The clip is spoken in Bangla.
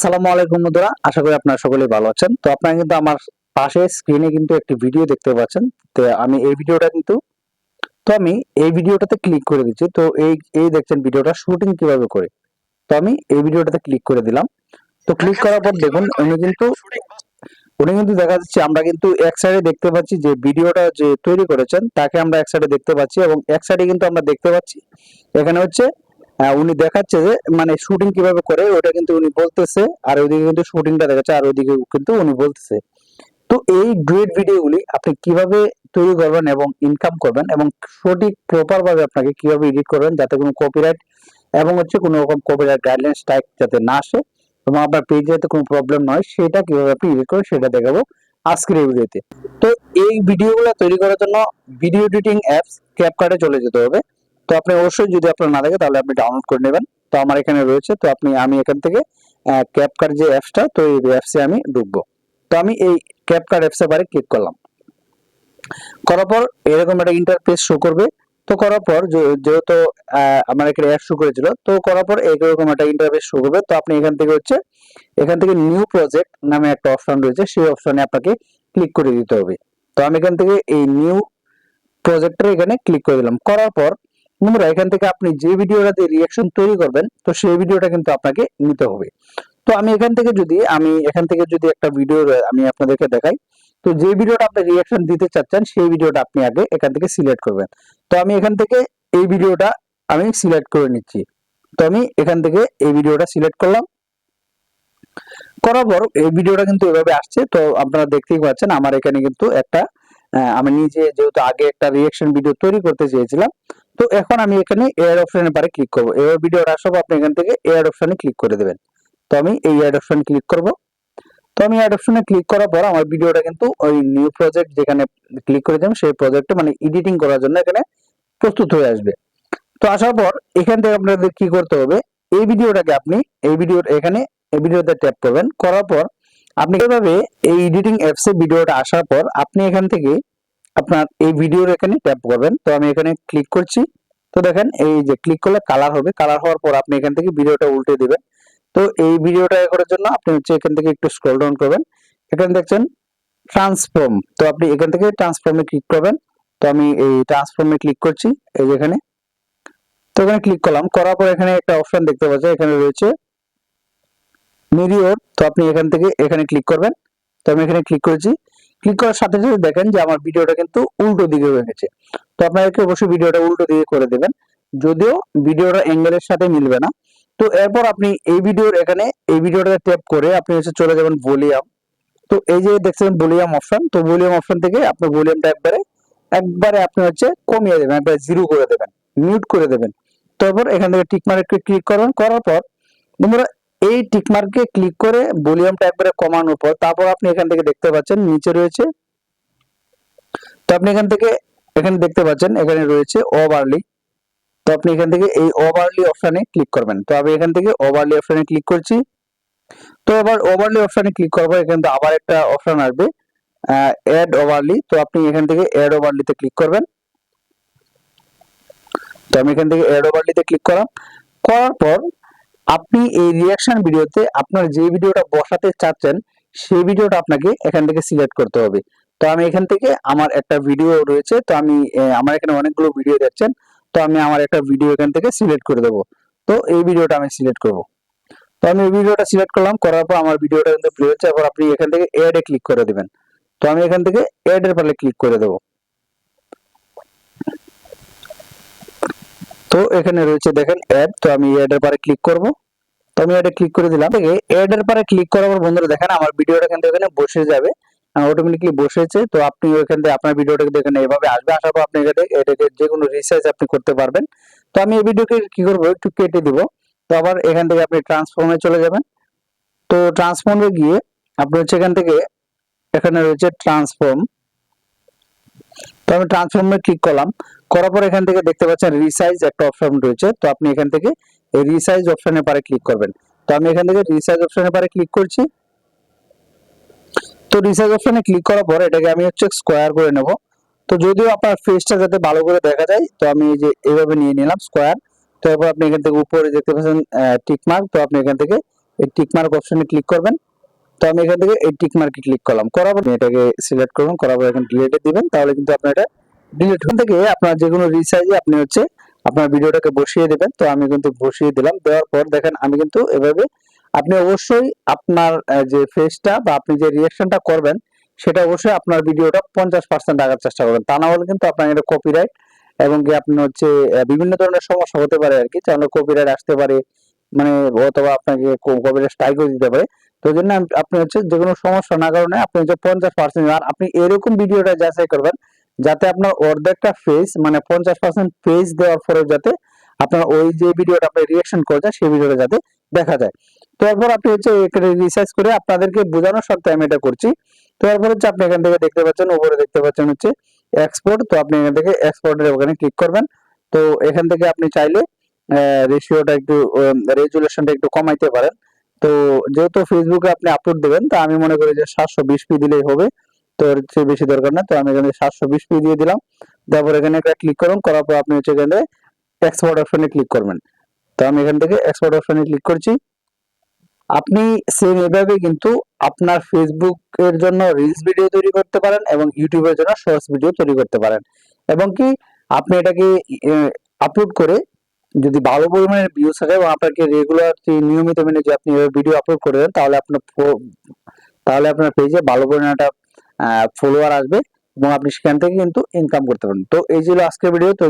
আসসালামু আলাইকুম বন্ধুরা, আশা করি আপনারা সকলেই ভালো আছেন। তো আপনারা কিন্তু আমার পাশে স্ক্রিনে কিন্তু একটি ভিডিও দেখতে পাচ্ছেন। তো আমি এই ভিডিওটা কিন্তু, তো আমি এই ভিডিওটাতে ক্লিক করে দিচ্ছি। তো এই এই দেখছেন ভিডিওটা শুটিং কীভাবে করে? তো আমি এই ভিডিওটাতে ক্লিক করে দিলাম। তো ক্লিক করার পর দেখুন, উনি কিন্তু উনি কিন্তু দেখা যাচ্ছে আমরা কিন্তু এক সাইডে দেখতে পাচ্ছি যে ভিডিওটা যে তৈরি করেছেন, তাকে আমরা এক সাইডে দেখতে পাচ্ছি এবং এক সাইডে কিন্তু আমরা দেখতে পাচ্ছি, এখানে হচ্ছে উনি দেখাচ্ছে যে মানে শুটিং কীভাবে করে ওটা কিন্তু উনি বলতেছে, আর ওইদিকে কিন্তু শুটিংটা দেখাচ্ছে, আর ওইদিকে কিন্তু উনি বলতেছে। তো এই গ্রেড ভিডিওগুলি আপনি কীভাবে তৈরি করবেন এবং ইনকাম করবেন এবং সঠিক প্রপার ভাবে আপনাকে কীভাবে এডিট করবেন যাতে কোনো কপিরাইট এবং হচ্ছে কোনো রকম কপিরাইট গাইডলাইন স্ট্রাইক যাতে না আসে এবং আপনার পেজে যাতে কোনো প্রবলেম নয় সেটা কীভাবে আপনি এডিট করবেন সেটা দেখাবো আজকের এই ভিডিওতে তো এই ভিডিওগুলো তৈরি করার জন্য ভিডিও এডিটিং অ্যাপস ক্যাপকার্টে চলে যেতে হবে। তো আপনি অবশ্যই যদি আপনার না থাকে, তাহলে আপনি ডাউনলোড করে নেবেন। তো আমার এখানে রয়েছে, তো আপনি, আমি এখান থেকে ক্যাপকার্ট যে অ্যাপসটা তো এই অ্যাপসে আমি ঢুকবো। তো আমি এই ক্যাপকার্ট অ্যাপসে বারে ক্লিক করলাম। করার পর এরকম একটা ইন্টারফেস শো করবে। তো করার পর যেহেতু আমার এখানে অ্যাড শো করেছিল, তো করার পর এরকম একটা ইন্টারফেস শো করবে। তো আপনি এখান থেকে হচ্ছে, এখান থেকে নিউ প্রজেক্ট নামে একটা অপশন রয়েছে, সেই অপশনে আপনাকে ক্লিক করে দিতে হবে। তো আমি এখান থেকে এই নিউ প্রজেক্টের এখানে ক্লিক করে দিলাম। করার পর বন্ধুরা, এখান থেকে আপনি যে ভিডিওটাতে রিয়াকশন তৈরি করবেন, তো সেই ভিডিওটা কিন্তু আপনাকে নিতে হবে। তো আমি এখান থেকে যদি, আমি এখান থেকে যদি একটা ভিডিও আমি আপনাদেরকে দেখাই, তো যে ভিডিওটা আপনি রিয়াকশন দিতে চাচ্ছেন, সেই ভিডিওটা আপনি আগে এখান থেকে সিলেক্ট করবেন। তো আমি এখান থেকে এই ভিডিওটা আমি সিলেক্ট করে নিচ্ছি। তো আমি এখান থেকে এই ভিডিওটা সিলেক্ট করলাম। করার পর এই ভিডিওটা কিন্তু এভাবে আসছে, তো আপনারা দেখতেই পাচ্ছেন আমার এখানে কিন্তু একটা আমি নিজে যেহেতু আগে একটা রিয়াকশন ভিডিও তৈরি করতে চেয়েছিলাম তো এখন আমি এখানে এয়ার অপশনের পারে ক্লিক করব। এবার ভিডিওটা আসব, আপনি এখান থেকে এয়ার অপশনে ক্লিক করে দেবেন। তো আমি এই অ্যাড অপশন ক্লিক করব। তো আমি অ্যাড অপশনে ক্লিক করার পর আমার ভিডিওটা কিন্তু ওই নিউ প্রজেক্ট যেখানে ক্লিক করে দিলাম সেই প্রজেক্টে মানে এডিটিং করার জন্য এখানে প্রস্তুত হয়ে আসবে। তো আসার পর এখান থেকে আপনাদের কি করতে হবে, এই ভিডিওটাকে আপনি এই ভিডিও এখানে এই ভিডিওতে ট্যাপ করবেন। করার পর আপনি কীভাবে এই এডিটিং অ্যাপসে ভিডিওটা আসার পর আপনি এখান থেকে আপনার এই ভিডিওর এখানে ট্যাপ করবেন। তো আমি এখানে ক্লিক করছি। তো দেখেন, এই যে ক্লিক করলে কালার হবে। কালার হওয়ার পর আপনি এখান থেকে ভিডিওটা উল্টে দিবেন। তো এই ভিডিওটা করার জন্য আপনি হচ্ছে এখান থেকে একটু স্ক্রল ডাউন করবেন। এখানে দেখছেন ট্রান্সফর্ম তো আপনি এখান থেকে ট্রান্সফর্মে ক্লিক করবেন। তো আমি এই ট্রান্সফর্মে ক্লিক করছি, এই যে এখানে। তো এখানে ক্লিক করলাম। করার পর এখানে একটা অপশন দেখতে পাচ্ছেন, এখানে রয়েছে মিরিওর তো আপনি এখান থেকে এখানে ক্লিক করবেন। তো আমি এখানে ক্লিক করেছি। ক্লিক করার সাথে সাথে দেখেন যে আমার ভিডিওটা কিন্তু উল্টো দিকে হয়ে গেছে। তো আপনাদেরকে অবশ্যই ভিডিওটা উল্টো দিকে করে দেবেন। যদিও ভিডিওটা অ্যাঙ্গেলের সাথে মিলবে না। তো এরপর আপনি এই ভিডিওর এখানে এই ভিডিওটাতে ট্যাপ করে আপনি হচ্ছে চলে যাবেন ভলিউম তো এই যে দেখছেন ভলিউম অপশন তো ভলিউম অপশন থেকে আপনি ভলিউমটা একবারে একবারে আপনি হচ্ছে কমিয়ে দেবেন, একবারে জিরো করে দেবেন মিউট করে দেবেন। তারপর এখান থেকে টিক মার্কে ক্লিক করবেন করার পর বন্ধুরা এই টিক মার্কে ক্লিক করে ভলিউমটা একবারে কমানোর পর তারপর আপনি এখান থেকে দেখতে পাচ্ছেন নিচে রয়েছে। তো আপনি এখান থেকে, এখানে দেখতে পাচ্ছেন এখানে রয়েছে ওভারলি তো আপনি এখান থেকে এই ওভারলি অপশনে ক্লিক করবেন। তো আমি এখান থেকে ওভারলি অপশনে ক্লিক করছি। তো এবার ওভারলি অপশনে ক্লিক করব এখানে তো আবার একটা অপশন আসবে অ্যাড ওভারলি তো আপনি এখান থেকে অ্যাড ওভারলিতে ক্লিক করবেন। তো আমি এখান থেকে অ্যাড ওভারলিতে ক্লিক করলাম করার পর আপনি এই রিয়াকশন ভিডিওতে আপনার যে ভিডিওটা বসাতে চাচ্ছেন, সেই ভিডিওটা আপনাকে এখান থেকে সিলেক্ট করতে হবে। তো আমি এখান থেকে আমার একটা ভিডিও রয়েছে, তো আমি আমার এখানে অনেকগুলো ভিডিও দেখছেন, তো আমি আমার একটা ভিডিও এখান থেকে সিলেক্ট করে দেবো। তো এই ভিডিওটা আমি সিলেক্ট করব। তো আমি এই ভিডিওটা সিলেক্ট করলাম, করার পর আমার ভিডিওটা কিন্তু প্লে হচ্ছে এবার আপনি এখান থেকে এড এ ক্লিক করে দেবেন। তো আমি এখান থেকে এড এর পালে ক্লিক করে দেবো। তো এখানে রয়েছে দেখেন অ্যাড তো আমি অ্যাড এর পারে ক্লিক করব। তো আমি অ্যাডে ক্লিক করে দিলাম। থেকে অ্যাড এর পারে ক্লিক করার পর বন্ধুরা দেখেন আমার ভিডিওটা কিন্তু এখানে বসে যাবে। অটোমেটিকলি বসেছে। তো আপনি ওইখান থেকে আপনার ভিডিওটাকে দেখেন, এভাবে আসবে। আসার পর আপনি এটাকে এটাকে যে কোনো রিসার্চ আপনি করতে পারবেন। তো আমি এই ভিডিওকে কি করব, একটু কেটে দিব। তো আবার এখান থেকে আপনি ট্রান্সফর্মে চলে যাবেন। তো ট্রান্সফর্মে গিয়ে আপনি হচ্ছে এখান থেকে, এখানে রয়েছে ট্রান্সফর্ম তো আমি ট্রান্সফর্মে ক্লিক করলাম। করার পর এখান থেকে দেখতে পাচ্ছেন রিসাইজ একটা অপশন রয়েছে। তো আপনি এখান থেকে এই রিসাইজ অপশনের পারে ক্লিক করবেন। তো আমি এখান থেকে রিসাইজ অপশনের পারে ক্লিক করছি। তো রিসাইজ অপশনে ক্লিক করার পর এটাকে আমি হচ্ছে স্কোয়ার করে নেব। তো যদিও আপনার ফেসটা যাতে ভালো করে দেখা যায়, তো আমি এই যে এইভাবে নিয়ে নিলাম স্কোয়ার তো এরপর আপনি এখান থেকে উপরে দেখতে পাচ্ছেন টিকমার্ক তো আপনি এখান থেকে এই টিকমার্ক অপশনে ক্লিক করবেন। তো আমি এখান থেকে এই টিক মার্কে ক্লিক করলাম। করার পর এটাকে সিলেক্ট করবেন করার পর এখানে ডিলিটে দিবেন, তাহলে কিন্তু আপনার এটা ডিলিট থেকে আপনার যে কোনো রিসাইজে আপনি হচ্ছে আপনার ভিডিওটাকে বসিয়ে দেবেন। তো আমি কিন্তু বসিয়ে দিলাম, দেওয়ার পর দেখেন আমি কিন্তু এভাবে আপনি অবশ্যই আপনার যে ফেসটা বা আপনি যে রিয়াকশনটা করবেন, সেটা অবশ্যই আপনার ভিডিওটা পঞ্চাশ পার্সেন্ট রাখার চেষ্টা করবেন। তা না হলে কিন্তু আপনার এটা কপিরাইট এবং কি আপনি হচ্ছে বিভিন্ন ধরনের সমস্যা হতে পারে আর কি। যেমন কপিরাইট আসতে পারে মানে অথবা আপনাকে কপিরাইট স্ট্রাইকও দিতে পারে। তো ওই জন্য আপনি হচ্ছে যে কোনো সমস্যা না কারণে আপনি হচ্ছে পঞ্চাশ পার্সেন্ট আর আপনি এরকম ভিডিওটা যাচাই করবেন, যাতে আপনার অর্ধেকটা ফেস মানে পঞ্চাশ পার্সেন্ট ফেস দেওয়ার পরেও যাতে আপনার ওই যে ভিডিওটা আপনি রিয়াকশন করেছেন সেই ভিডিওটা যাতে দেখা যায়। তো এরপর আপনি হচ্ছে রিসার্চ করে আপনাদেরকে বোঝানোর স্বার্থে আমি এটা করছি। তো এরপর হচ্ছে আপনি এখান থেকে দেখতে পাচ্ছেন, উপরে দেখতে পাচ্ছেন হচ্ছে এক্সপোর্ট তো আপনি এখান থেকে এক্সপোর্টের ওখানে ক্লিক করবেন। তো এখান থেকে আপনি চাইলে রেশিওটা একটু রেজুলেশনটা একটু কমাইতে পারেন। তো যেহেতু ফেসবুকে আপনি আপলোড দেবেন, তো আমি মনে করি যে সাতশো বিশ পি দিলেই হবে। তো এর চেয়ে বেশি দরকার না। তো আমি এখানে সাতশো বিশ পি দিয়ে দিলাম। তারপর এখানে একটা ক্লিক করুন। করার পর আপনি হচ্ছে এখানে এক্সপোর্ট অপশনে ক্লিক করবেন। তো আমি এখান থেকে এক্সপোর্ট অপশনে ক্লিক করছি। আপনি সেম এভাবে কিন্তু আপনার ফেসবুক এর জন্য রিলস ভিডিও তৈরি করতে পারেন এবং ইউটিউবের জন্য শর্টস ভিডিও তৈরি করতে পারেন। এবং কি আপনি এটাকে আপলোড করে যদি ভালো পরিমাণের ভিউজ থাকে এবং আপনাকে রেগুলার নিয়মিত মেনে যে আপনি ভিডিও আপলোড করে দেন, তাহলে আপনার তাহলে আপনার পেজে ভালো পরিমাণে একটা ফলোয়ার আসবে এবং আপনি সেখান থেকে কিন্তু ইনকাম করতে পারেন তো এই ছিল আজকের ভিডিও তো